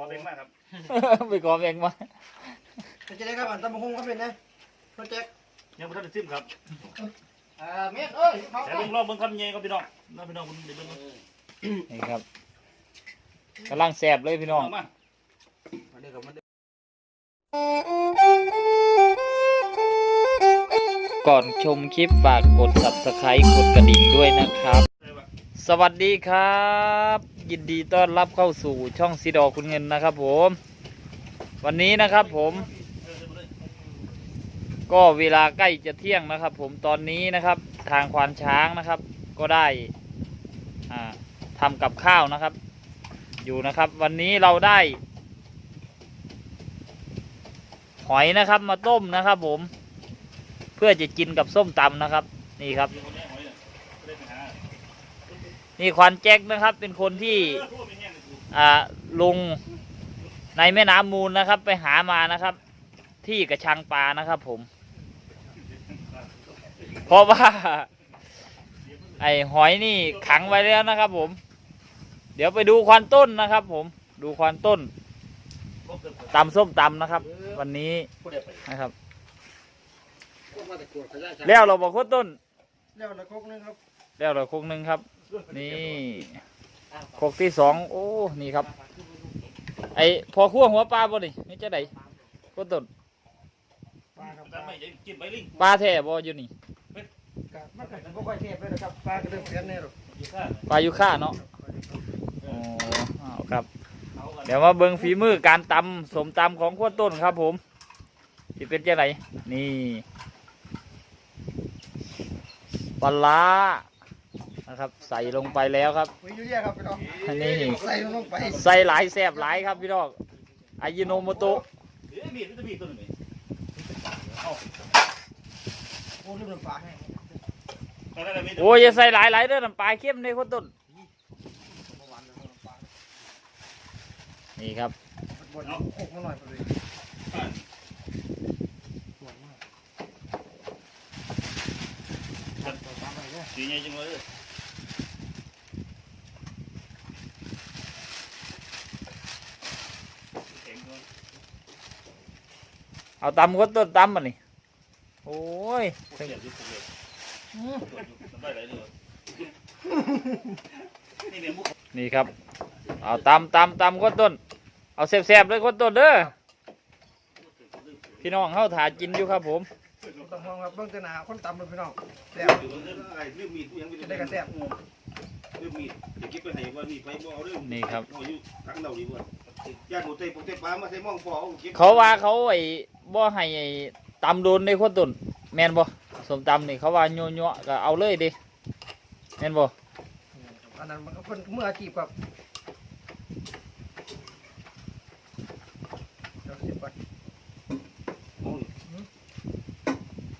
ขอเพลงมากครับไปขอเองมาเป็นจะได้ครับอันตำบักหุ่งเขาเป็นนะโปรเจกต์ยังไม่ทันได้ซิมครับอ่าเม็ดเอ้ยเขาแต่ลุงลองเบิ่งคำเงี้ยครับพี่น้องน้องพี่น้องคุณเดี๋ยวเบิ่งเบิ่งนี่ครับกำลังแสบเลยพี่น้องเอามามาเดี๋ยวกับมันก่อนชมคลิปฝากกด subscribe กดกระดิ่งด้วยนะครับได้ปะสวัสดีครับ ยินดีต้อนรับเข้าสู่ช่องซีดอคุณเงินนะครับผม วันนี้นะครับผม ก็เวลาใกล้จะเที่ยงนะครับ ผมตอนนี้นะครับ ทางควานช้างนะครับ ก็ได้อ่าทำกับข้าวนะครับ อยู่นะครับ วันนี้เราได้ หอยนะครับมาต้มนะครับ ผม เพื่อจะกินกับส้มตำนะครับ นี่ครับ นี่ควานแจ็คนะครับ เป็นคนที่เออทั่วไม่แห้งเลยกูอ่าลงในแม่น้ำมูลนะครับ ไปหามานะครับ ที่กระชังปลานะครับ ผม เพราะว่า ไอ้หอยนี่ขังไว้แล้วนะครับ ผม เดี๋ยวไปดูควานต้นนะครับ ผมดูควานต้นครบเกินไปตำส้มตำนะครับ วันนี้พูดได้ไปนะครับมาแต่กวดขยะแล้วเราบอกโคตรต้นแล้วละครกนึงครับแล้วเราโคกหนึ่งครับ นี่โคกที่สองโอ้ นี่ครับ ไอ้พอขั้วหัวปลาบ่นี่นี่จะไดโคตรต้นปลาครับแต่ไม่ได้จิ้มใบลิงปลาแท้บ่อยู่นี่กะมันก็จะบ่ค่อยเทพเลยนะครับปลาก็เริ่มเปลี่ยนแน่หรอกอยู่ข้างปลาอยู่ค่าเนาะอ๋อเอาครับเอากันเดี๋ยวมาเบิ่งฝีมือการตำสมตำของขั้วต้นครับผมที่เป็นจะไหนนี่ปลาร้า นะครับ ใส่ลงไปแล้วครับคุยอยู่เยอะครับพี่น้องอันนี้ใส่ลงไปใส่หลายแสบหลายครับพี่น้องอายิโนโมโตะเอ้ยมีดมันจะมีดตัวหนึงไหมโอ้ลืมน้ำปลาให้เอาได้ไหมมีดโอ้ยอย่าใส่หลายหลายเด้อน้ำปลาเข้มในขั้วต้นประมาณนั้นน้ำปลานี่ครับบดโคกมาหน่อยพอดีอ่าหวานมากสีใหญ่จังเลยแข็งด้วย เอาตำขั้วต้นตำมานี่โอ้ยพวกเสียบอยู่พวกเสียบน้ำลายไหลเลยเหรอนี่เนี่ยมุกนี่ครับ เอาตำตำตำขั้วต้น เอาแสบๆเลยขั้วต้นเด้อพี่น้องเข้าถากินอยู่ครับผมต้องมองครับเบิ่งแต่หนาคนตำเลยพี่น้องแซ่บเรื่องอะไรเรื่องมีดผู้ยังไม่จะได้ได้กระแซ่บเรื่องมีดเดี๋ยวเก็บไปให้ว่ามีดไปบ่เอาเรื่องนี่ครับ เอาอยู่ทั้งเราดีกว่าญาติหมดเตยปกเตยปลามาใส่หมองพอเอาเก็บเขาว่าเขาไอ้บ่ให้ไอ้ตำโดนในขั้วต้นแม่นบ่สมตำนี่เขาว่าโยๆก็เอาเลยดิแม่นบ่อันนั้นมันก็คนเมื่ออาชีพครับเดี๋ยวสิบก่อน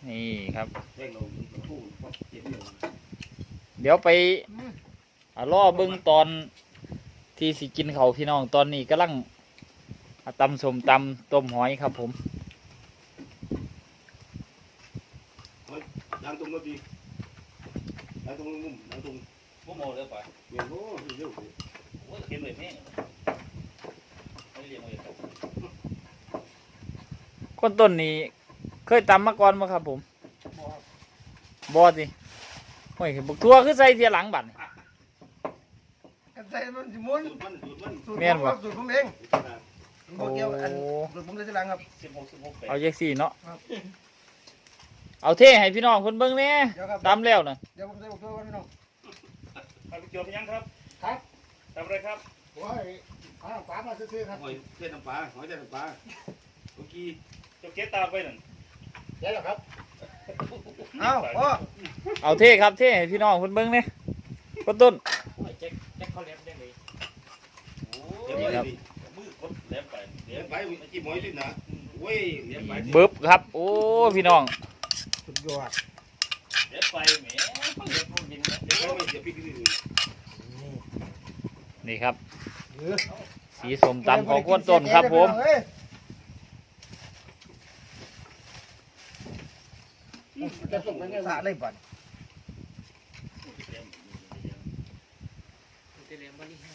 นี่ครับแท่งเราทู่เก็บเงินเดี๋ยวไปอ่าล่อเบิ้งตอน ที่สิกินเขาวพี่น้องตอนนี้กำลังอ่าตำสมตำต้มหอยครับผมยางตรงก็ดียางตรงมุมยางตรงพวกโมเลยป่ะเงี้ยโอ้เร็วโอ้ยเข็มเลยแม่งไม่เลี้ยงเลยครับคนต้นนี้เคยตำมาก่อนไหมครับผมบอสิโอ้ยบุกทัวคือใส่เทียหลังบัตรกัน ใส่มันสิมุนสูตรมันสูตรมันสูตรแม่นผมบ่ครับสูตรผมเองผมบ่เกี่ยวอันโอ้สูตรผมเลยทีหลังครับสิบหกสิบหกแปดเอาเจ็กสี่เนาะครับเอาเท่ให้พี่น้องคนเบิ้งแหน่เดี๋ยวครับตำแล้วนะเดี๋ยวผมใส่บอกตัวก่อนพี่น้องเอาไปเกี่ยวไปยังครับครับทำอะไรครับโอ้ยข้าวปลามาซื้อๆครับหอยเส้นน้ำปลาหอยเส้นน้ำปลาเมื่อกี้เจ้าเก็ตตาไปนั่นเดี๋ยวครับเอ้าพ่อเอาเท่ครับเท่ให้พี่น้องคนเบิ้งเนี่ยคนต้น เจ๊กเจ๊กเขาเลี้ยงได้เลย โอ้เดี๋ยวยครับไปมือกดเลี้ยงไปเลี้เลี้ยยงงไปไปจิ้มหอยลิ้นนะเว้ยเลี้ยงไปเบิบครับ โอ้พี่น้องสุดยอดเลี้ยงไปแหมเลี้ยงลูกยิงนะเดี๋ยวไม่เดี๋ยวพี่กินนี่นี่ครับเออสีสมตำของคนต้นครับผมเอ้ยจะส่งไปไงสะเลยบัด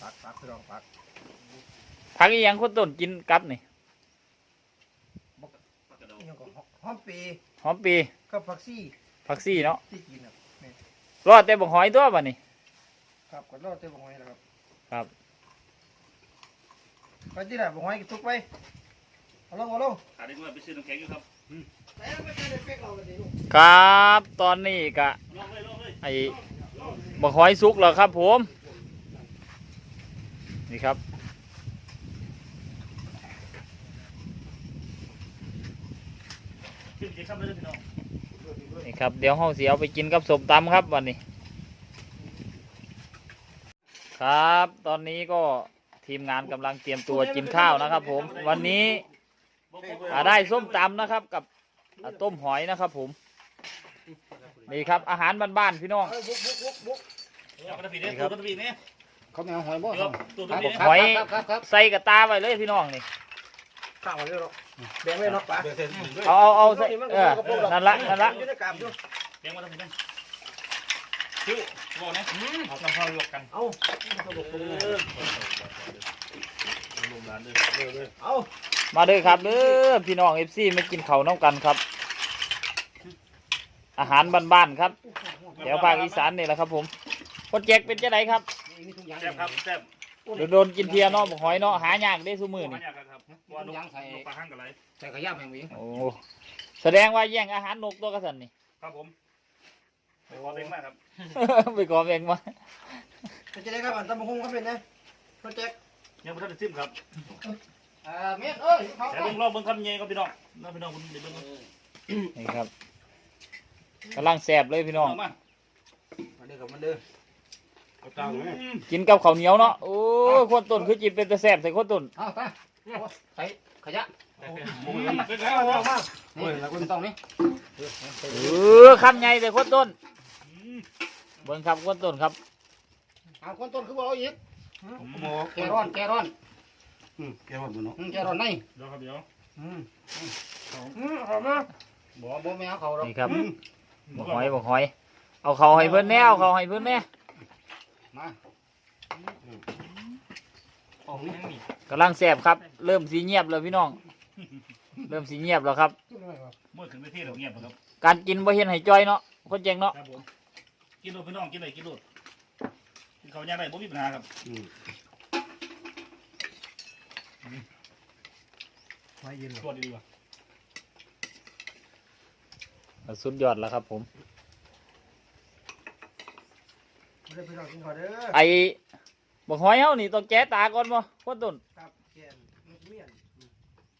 ปักปักพี่น้องปัก ผักอีหยังคนต้นกินกับนี่ปากกระโดดนี่ก็หอมปีหอมปีกับผักซี่ผักซี่เนาะที่กินครับนี่รอดแต่บักหอยตัวบัดนี้ครับก็รอดเต็มบ่หอยแล้วครับครับไปที่ไหนบ่หอยทุกไปเอาลงเอาลงขาดได้ด้วยไปซื้อน้ำแข็งอยู่ครับแต่ไม่ใช่ได้เป๊กเราเลยดิลูกครับตอนนี้กะลองเลยลองเลยไอ้บักหอยสุกแล้วครับผม นี่ครับ ขึ้นเจ๊ครับเลยพี่น้องนี่ครับเดี๋ยวห้องเสียเอาไปกินกับสมตำครับวันนี้ ครับ ตอนนี้ก็ทีมงานกำลังเตรียมตัวกินข้าวนะครับ ผม วันนี้บอกบอกอ่าได้ส้มตำนะครับ กับอ่าต้มหอยนะครับ ผม นี่ครับอาหารบ้านๆพี่น้องเอ้ยบุกบุกบุกบุกเอากระดิ่งเนี่ยตัวกระดิ่งเนี่ยเขาไม่เอาหอยบ่เดี๋ยวตัวกระดิ่งหอยครับครับครับใส่กระตาไว้เลยพี่น้องนี่ ข้าวเลยหรอก แบ่งเลยเนาะป๋าเดี๋ยวเสร็จด้วยเอาเอาเอาใส่เออนั่นละนั่นละอยู่ในกาบอยู่เลี้ยงมาทำไมกันคิ้วบอกนะเอาทำข้าวลวกกัน เอาสรุปตรงนี้ลงร้านเลยเดี๋ยวเลยเอามาเด้อครับเด้อพี่น้องเอฟซีมากินข้าวน้ำกันครับ อาหารบ้านๆครับแถวภาคอีสานนี่แหละครับ ผมคนแจกเป็นจะไดครับมีทุกอย่างแซ่บครับแซ่บโดนโดนกินเทียเนาะบอกหอยเนาะหายากได้ซุมือนี่ ครับว่านกนกปลาห้างกับไรใส่ขยะแมงวีโอ้แสดงว่าแย่งอาหารนกตัวกระสันนี่ครับผมไปขอเองมากครับไปขอเองมาเป็นจะได้ครับอันตำบักหุ่งครับเป็นไงโปรเจกต์ยังไม่ทันได้ซิมครับอ่าเม็ดเอ้ยเขาแต่เบิ่งรอบเบิ่งคำเงี้ยครับพี่น้องน้องพี่น้องคุณเดี๋ยวเบิ่งนี่ครับกำลังแสบเลยพี่น้องมามาเด้อครับมาเด้อเอาตังค์ไหมกินกับข้าวเหนียวเนาะโอ้ยคนต้นคือจิตเป็นตะแสบใส่คนต้นเอาตา ใส่ขยะเป็นแล้วเอามานี่แล้วคุณต้องนี่เออคำใหญ่แต่คนต้นเบิ่งครับคนต้นครับเอาคนต้นคือบ่เอาอีกผมโมแกร้อนแกร้อนแกว่าบุญเนาะอืมแกร้อนในเดี๋ยวครับเดี๋ยวอืมอืมเอามาบ่บ่ไม่เขาหรอกนี่ครับบอกหอยบอกหอย เอาเขาให้เพิ่นแน่เอาเขาให้เพิ่นแน่มา ของนี่กำลังแสบครับ เริ่มสีเงียบแล้วพี่น้อง เริ่มสีเงียบแล้วครับ เมื่อถึงไปที่เราเงียบครับการกินบ่เห็นให้จ้อยเนาะคนแจงเนาะครับผมกินโลพี่น้องกินเลยกินโลกินเขาย่างได้บ่มีปัญหาครับอืมไม่ยืนตัวดีกว่าสุดยอดแล้วครับ ผมมาเด้อพี่น้องกินข้าวเด้อไอ้ บอกหอยเฮานี่ต้องแก้ตาก่อนบ่คนต้นครับแกนมันเมียน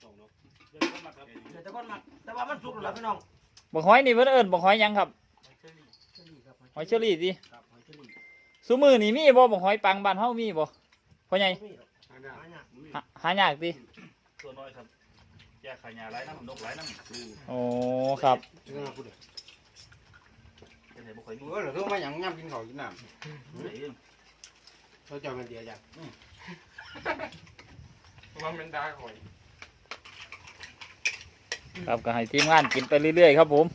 สองเนาะเดี๋ยวเข้ามาครับเดี๋ยวแต่ก่อนมาแต่ว่ามันสุกแล้วล่ะพี่น้องบอกหอยนี่เพิ่นเอิ้นบอกหอยหยังครับเชอรี่ครับหอยเชอรี่สิครับหอยเชอรี่ซุมือนี่มีบ่บอกหอยปังบ้านเฮามีบ่พ่อใหญ่มีหรอกอันนั้นหายากหาหายากติตัวน้อยครับแยกขายาไรน้ำนกไรน้ำอืมโอ้ครับเรื่องพูดเลยเป็นไหนบ่ค่อยมีเออเหรอคือมาหยังย่ำกินข้าวกินน้ไหนเองำเขาเจ้ามันเดียจังว่ามันดาหอยครับก็ให้ทีมงานกินไปเรื่อยๆครับผม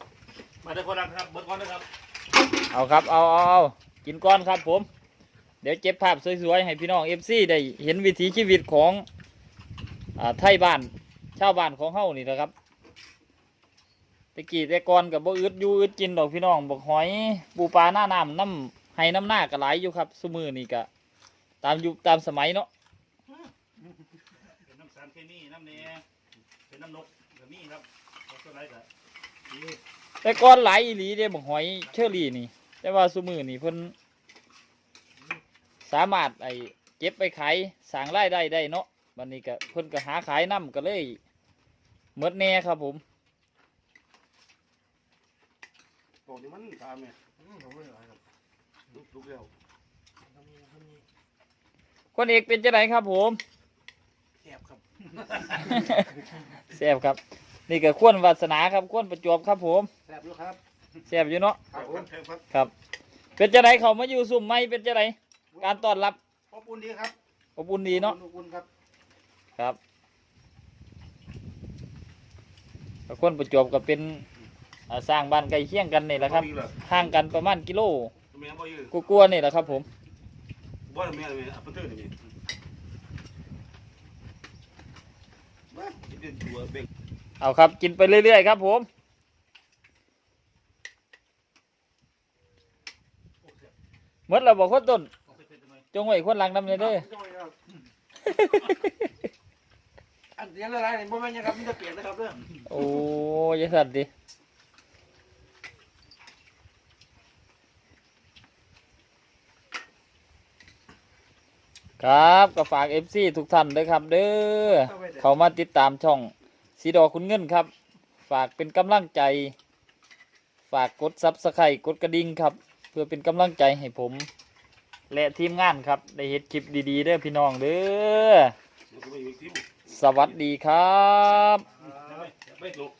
มาได้คนละครับเบิร์ดก่อนนะครับเอาครับ เอาเอาเอากินก้อนครับผม เดี๋ยวเก็บภาพสวยๆ ให้พี่น้องเอฟซีได้เห็นวิถีชีวิตของอ่าไทยบ้านชาวบ้านของเฮานี่นะครับตะกี้แต่ก่อนกับบ่อึดอยู่อึดกินดอกพี่น้องบอกหอย ปูปลาหน้าน้ำน้ำให้น้ำหน้าก็หลายอยู่ครับสมือนี่ก็ ตามยุคตามสมัยเนาะเป็นน้ำสารเคมีน้ำเนยเป็นน้ำนกกับมีครับแล้วก็ไรกับดีแต่ก่อนหลายอีหลีเด้บอกหอยเชอรี่นี่ แต่ว่าสมือนี่เพิ่นสามารถไอ้เก็บไปขายสร้างรายได้ได้เนาะวันนี้ก็เพิ่นก็หาขายน้ำก็เลยเมดแน่ครับผมโอ้นี่มันตามเนี่ยอืมผมไม่ไหวครับลุกลุกแล้วทำนี่ทำนี่ คนเอกเป็นจะไหนครับผมแอบครับแซ่บครับ นี่ก็ขวนวาสนาครับขวนประจวบครับผมแซ่บอยู่ครับแซ่บอยู่เนาะครับผมแพงครับครับ เป็นจะไหนเขามาอยู่ซุ่มไม่เป็นจะไหนการต้อนรับอบอุ่นดีครับอบอุ่นดีเนาะอบอุ่นครับครับก็ขวนประจวบก็เป็นอ่าสร้างบ้านใกล้เคียงกันนี่แหละครับอีกเหอห่างกันประมาณกิโลแม่บ่อยู่กลัวๆนี่แหละครับผม บ่แม่แม่อัปเตอร์นี่เป็นตัวเบ่งเอาครับ กินไปเรื่อยๆครับผมหมดเราบอกคนต้นเอาไปเสร็จทำไมจงไว้คนหลังนำเลยเด้ออันเสียงอะไรนี่บ่แม่นหยังครับมันจะเปลี่ยนนะครับเด้อโอ้ยอยาสัตว์ดิ ครับก็ฝาก FC ทุกท่านด้วยครับ เด้อเขามาติดตามช่องสีดอคุณเงินครับ ฝากเป็นกำลังใจ ฝากกดซับสไครต์กดกระดิ่งครับ เพื่อเป็นกำลังใจให้ผม และทีมงานครับ ได้เห็นคลิปดีๆเด้อพี่น้องเด้อสวัสดีครับ ไม่สุก